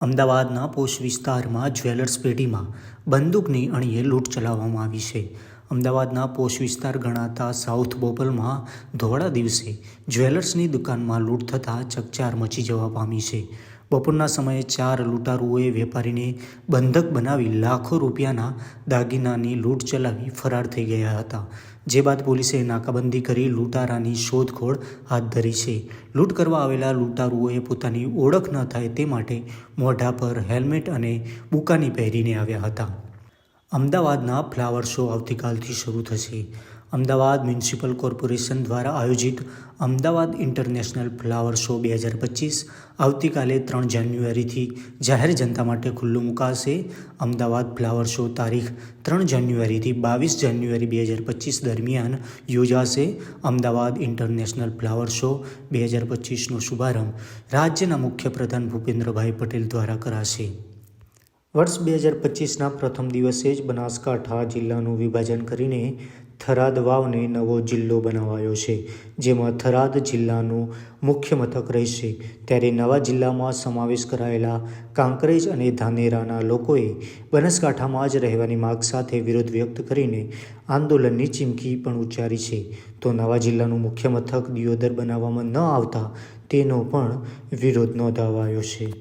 અમદાવાદના પોશ વિસ્તારમાં જ્વેલર્સ પેઢીમાં બંદૂકની અણીએ લૂંટ ચલાવવામાં આવી છે. અમદાવાદના પોશ વિસ્તાર ગણાતા સાઉથ બોપલમાં ધોળા દિવસે જ્વેલર્સની દુકાનમાં લૂંટ થતાં ચકચાર મચી જવા પામી છે. બપોરના સમયે ચાર લૂંટારુઓએ વેપારીને બંધક બનાવી લાખો રૂપિયાના દાગીનાની લૂંટ ચલાવી ફરાર થઈ ગયા હતા. જે બાદ પોલીસે નાકાબંધી કરી લૂંટારાની શોધખોળ હાથ ધરી છે. લૂંટ કરવા આવેલા લૂંટારુઓએ પોતાની ઓળખ ન થાય તે માટે મોઢા પર હેલ્મેટ અને બુકાની પહેરીને આવ્યા હતા. અમદાવાદના ફ્લાવર શો આવતીકાલથી શરૂ થશે. અમદાવાદ મ્યુનિસિપલ કોર્પોરેશન દ્વારા આયોજિત અમદાવાદ ઇન્ટરનેશનલ ફ્લાવર શો બે હજાર પચીસ આવતીકાલે ત્રણ જાન્યુઆરીથી જાહેર જનતા માટે ખુલ્લું મુકાશે. અમદાવાદ ફ્લાવર શો તારીખ ત્રણ જાન્યુઆરીથી બાવીસ જાન્યુઆરી બે હજાર પચીસ દરમિયાન યોજાશે. અમદાવાદ ઇન્ટરનેશનલ ફ્લાવર શો બે હજાર પચીસનો શુભારંભ રાજ્યના મુખ્ય પ્રધાન ભૂપેન્દ્રભાઈ પટેલ દ્વારા કરાશે. વર્ષ બે હજાર પચીસના પ્રથમ દિવસે જ બનાસકાંઠા જિલ્લાનું વિભાજન કરીને થરાદ વાવને નવો જિલ્લો બનાવાયો છે, જેમાં થરાદ જિલ્લાનું મુખ્ય મથક રહેશે. ત્યારે નવા જિલ્લામાં સમાવેશ કરાયેલા કાંકરેજ અને ધાનેરાના લોકોએ બનાસકાંઠામાં જ રહેવાની માગ સાથે વિરોધ વ્યક્ત કરીને આંદોલનની ચીમકી પણ ઉચ્ચારી છે. તો નવા જિલ્લાનું મુખ્ય મથક દિયોદર બનાવવામાં ન આવતા તેનો પણ વિરોધ નોંધાવાયો છે.